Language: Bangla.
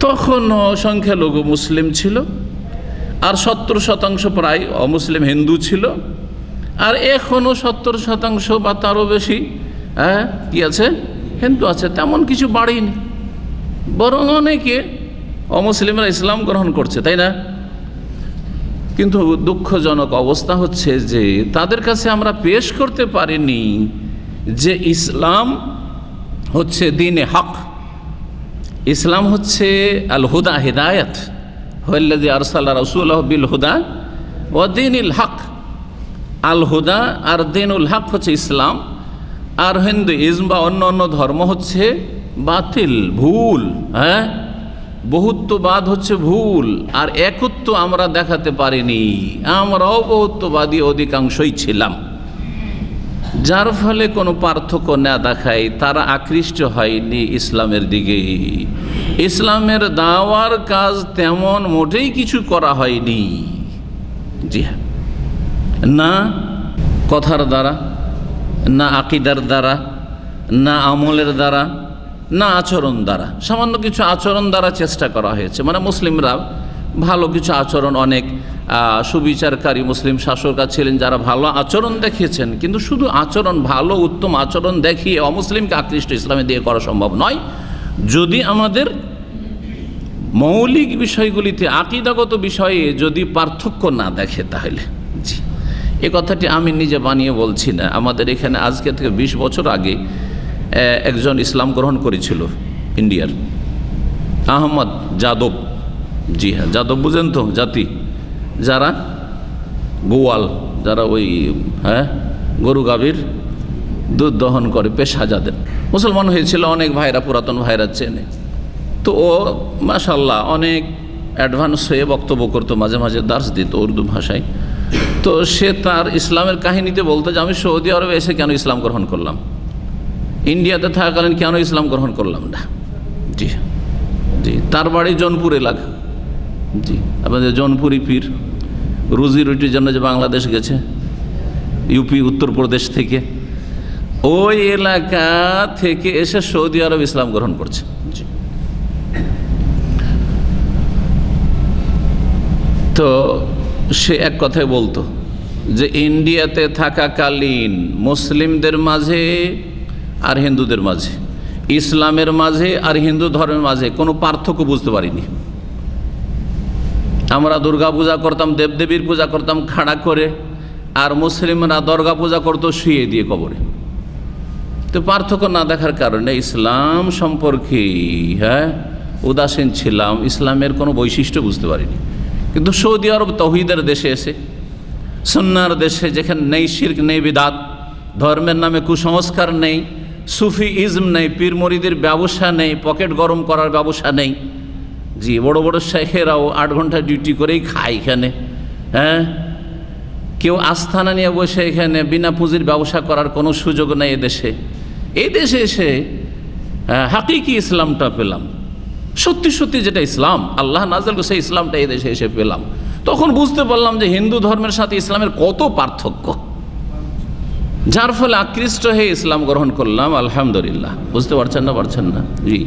তখনও সংখ্যালঘু মুসলিম ছিল, আর সত্তর শতাংশ প্রায় অমুসলিম হিন্দু ছিল, আর এখনও সত্তর শতাংশ বা তারও বেশি হ্যাঁ কি আছে? হিন্দু আছে, তেমন কিছু বাড়েনি। বরং অনেকে অমুসলিমরা ইসলাম গ্রহণ করছে, তাই না? কিন্তু দুঃখজনক অবস্থা হচ্ছে যে তাদের কাছে আমরা পেশ করতে পারিনি যে ইসলাম হচ্ছে দিনে হক। ইসলাম হচ্ছে আল হুদা হিদায়ত। হল্লাদি আরসাল্লা রসুল বিল হুদা ও দিন ইল হক। আল হুদা আর দিনুল হক হচ্ছে ইসলাম, আর হিন্দু ইজম বা অন্য অন্য ধর্ম হচ্ছে বাতিল, ভুল হ্যাঁ? বহুত্ববাদ হচ্ছে ভুল, আর একত্ব আমরা দেখাতে পারিনি। আমরাও বহুত্ববাদী অধিকাংশই ছিলাম। যার ফলে কোনো পার্থক্য না দেখায়, তারা আকৃষ্ট হয়নি ইসলামের দিকে। ইসলামের দাওয়ার কাজ তেমন মোটেই কিছু করা হয়নি। জি হ্যাঁ। না কথার দ্বারা, না আকিদার দ্বারা, না আমলের দ্বারা, না আচরণ দ্বারা। সামান্য কিছু আচরণ দ্বারা চেষ্টা করা হয়েছে। মানে মুসলিমরা ভালো কিছু আচরণ অনেক সুবিচারকারী মুসলিম শাসকা ছিলেন যারা ভালো আচরণ দেখিয়েছেন। কিন্তু শুধু আচরণ ভালো, উত্তম আচরণ দেখিয়ে অমুসলিমকে আকৃষ্ট ইসলামে দিয়ে করা সম্ভব নয়। যদি আমাদের মৌলিক বিষয়গুলিতে আকিদাগত বিষয়ে যদি পার্থক্য না দেখে তাহলে। জি, এ কথাটি আমি নিজে বানিয়ে বলছি না। আমাদের এখানে আজকে থেকে ২০ বছর আগে একজন ইসলাম গ্রহণ করেছিল ইন্ডিয়ার। আহমদ যাদব। জি হ্যাঁ যাদব বুঝেন তো, জাতি। যারা গোয়াল, যারা ওই হ্যাঁ গরু গাভীর দুধ দহন করে, পেশা যাদের। মুসলমান হয়েছিল, অনেক ভাইরা, পুরাতন ভাইরা চেনে। তো ও মাশাল্লাহ অনেক অ্যাডভান্স হয়ে বক্তব্য করতো, মাঝে মাঝে দার্স দিত উর্দু ভাষায়। তো সে তার ইসলামের কাহিনীতে বলতো যে, আমি সৌদি আরবে এসে কেন ইসলাম গ্রহণ করলাম? ইন্ডিয়াতে থাকাকালীন কেন ইসলাম গ্রহণ করলাম না? জি জি, তার বাড়ি জনপুর এলাকা। জি, আপনাদের জনপুরি পীর। রুজি রুটির জন্য যে বাংলাদেশ গেছে ইউপি উত্তরপ্রদেশ থেকে ওই এলাকা থেকে এসে সৌদি আরব ইসলাম গ্রহণ করছে। তো সে এক কথায় বলতো যে ইন্ডিয়াতে থাকাকালীন মুসলিমদের মাঝে আর হিন্দুদের মাঝে ইসলামের মাঝে আর হিন্দু ধর্মের মাঝে কোনো পার্থক্য বুঝতে পারিনি। আমরা দুর্গা পূজা করতাম, দেবদেবীর পূজা করতাম, খাড়া করে, আর মুসলিমরা দুর্গা পূজা করতো শুয়ে দিয়ে কবরে। তো পার্থক্য না দেখার কারণে ইসলাম সম্পর্কে হ্যাঁ উদাসীন ছিলাম, ইসলামের কোনো বৈশিষ্ট্য বুঝতে পারিনি। কিন্তু সৌদি আরব তহিদের দেশে এসে সন্ন্যার দেশে যেখানে নেই শির্ক, নেই বিদাত, ধর্মের নামে কুসংস্কার নেই সুফি ইজম নেই পীর মরিদের ব্যবসা নেই, পকেট গরম করার ব্যবসা নেই জি বড় বড় শেখেরাও আট ঘণ্টা ডিউটি করেই খায় এখানে হ্যাঁ? কেউ আস্থানা নিয়ে বসে এখানে বিনা পুঁজির ব্যবসা করার কোনো সুযোগ নেই এদেশে। এই দেশে এসে আহ, হাকিকি ইসলামটা পেলাম। সত্যি সত্যি যেটা ইসলাম আল্লাহ নাজল সেই ইসলামটা এই দেশে এসে পেলাম। তখন বুঝতে পারলাম যে হিন্দু ধর্মের সাথে ইসলামের কত পার্থক্য। যার ফলে আকৃষ্ট হয়ে ইসলাম গ্রহণ করলাম আলহামদুলিল্লাহ। বুঝতে পারছেন না পারছেন না? জি।